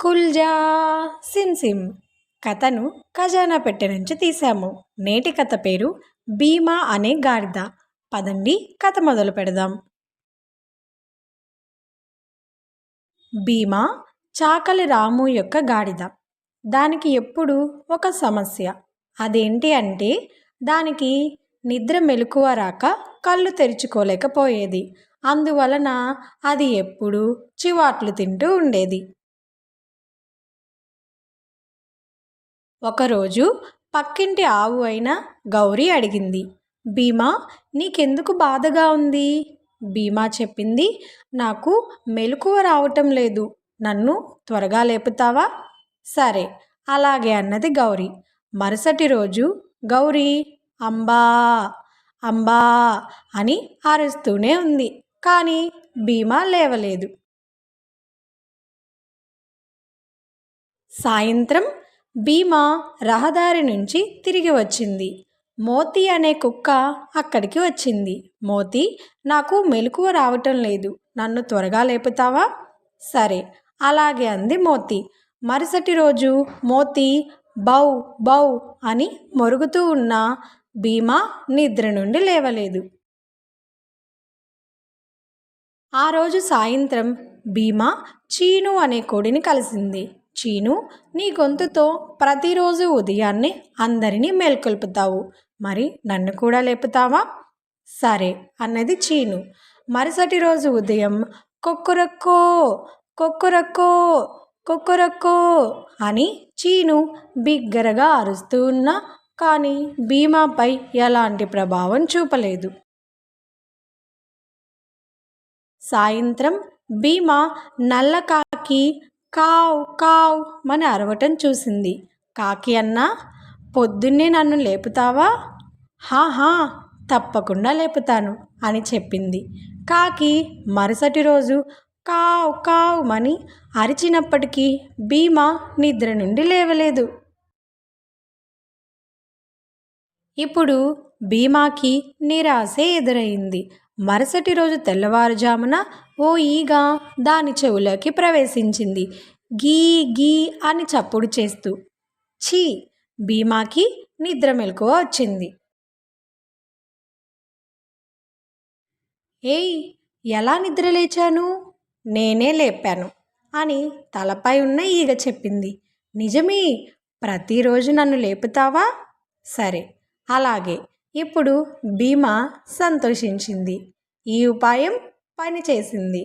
కుల్జా! సిన్సిమ్ కథను ఖజానా పెట్టె నుంచి తీసాము నేటి కథ పేరు భీమా అనే గాడిద. పదండి కథ మొదలు పెడదాం. భీమా చాకలి రాము యొక్క గాడిద. దానికి ఎప్పుడు ఒక సమస్య. అదేంటి అంటే దానికి నిద్ర మెలకువ రాక కళ్ళు తెరుచుకోలేకపోయేది. అందువలన అది ఎప్పుడూ చివాట్లు తింటూ ఉండేది. ఒకరోజు పక్కింటి ఆవు అయిన గౌరీ అడిగింది భీమా నీకెందుకు బాధగా ఉంది? భీమా చెప్పింది నాకు మెలకువ రావటం లేదు నన్ను త్వరగా లేపుతావా? సరే అలాగే అన్నది గౌరీ. మరుసటి రోజు గౌరీ అంబా అంబా అని అరుస్తూనే ఉంది కానీ భీమా లేవలేదు. సాయంత్రం భీమా రహదారి నుంచి తిరిగి వచ్చింది. మోతి అనే కుక్క అక్కడికి వచ్చింది. మోతి నాకు మెలకువ రావటం లేదు. నన్ను త్వరగా లేపుతావా? సరే అలాగే అంది మోతి. మరుసటి రోజు మోతి బౌ బౌ అని మొరుగుతూ ఉన్న భీమా నిద్ర నుండి లేవలేదు. ఆ రోజు సాయంత్రం భీమా చీను అనే కోడిని కలిసింది. చీను నీ గొంతుతో ప్రతిరోజు ఉదయాన్నే అందరినీ మేల్కొల్పుతావు. మరి నన్ను కూడా లేపుతావా? సరే అన్నది చీను. మరుసటి రోజు ఉదయం కొక్కురక్కో కొక్కురక్కో కొక్కురక్కో అని చీను బిగ్గరగా అరుస్తూ ఉన్నా కానీ భీమాపై ఎలాంటి ప్రభావం చూపలేదు. సాయంత్రం భీమా నల్లకాకి కావ్ కావ్ అని అరవటం చూసింది. కాకి అన్న పొద్దున్నే నన్ను లేపుతావా? హా హా తప్పకుండా లేపుతాను అని చెప్పింది. కాకి మరుసటి రోజు కావ్ కావ్ అని అరిచినప్పటికీ భీమా నిద్ర నుండి లేవలేదు. ఇప్పుడు భీమాకి నిరాశే ఎదురైంది. మరుసటి రోజు తెల్లవారుజామున ఓ ఈగ దాని చెవులోకి ప్రవేశించింది. గీ గీ అని చప్పుడు చేస్తూ. ఛీ! భీమాకి నిద్ర మెలకువ వచ్చింది. ఏయ్! ఎలా నిద్ర లేచాను? నేనే లేపాను అని తలపై ఉన్న ఈగ చెప్పింది. నిజమే ప్రతిరోజు నన్ను లేపుతావా? సరే అలాగే. ఇప్పుడు భీమా సంతోషించింది. ఈ ఉపాయం పనిచేసింది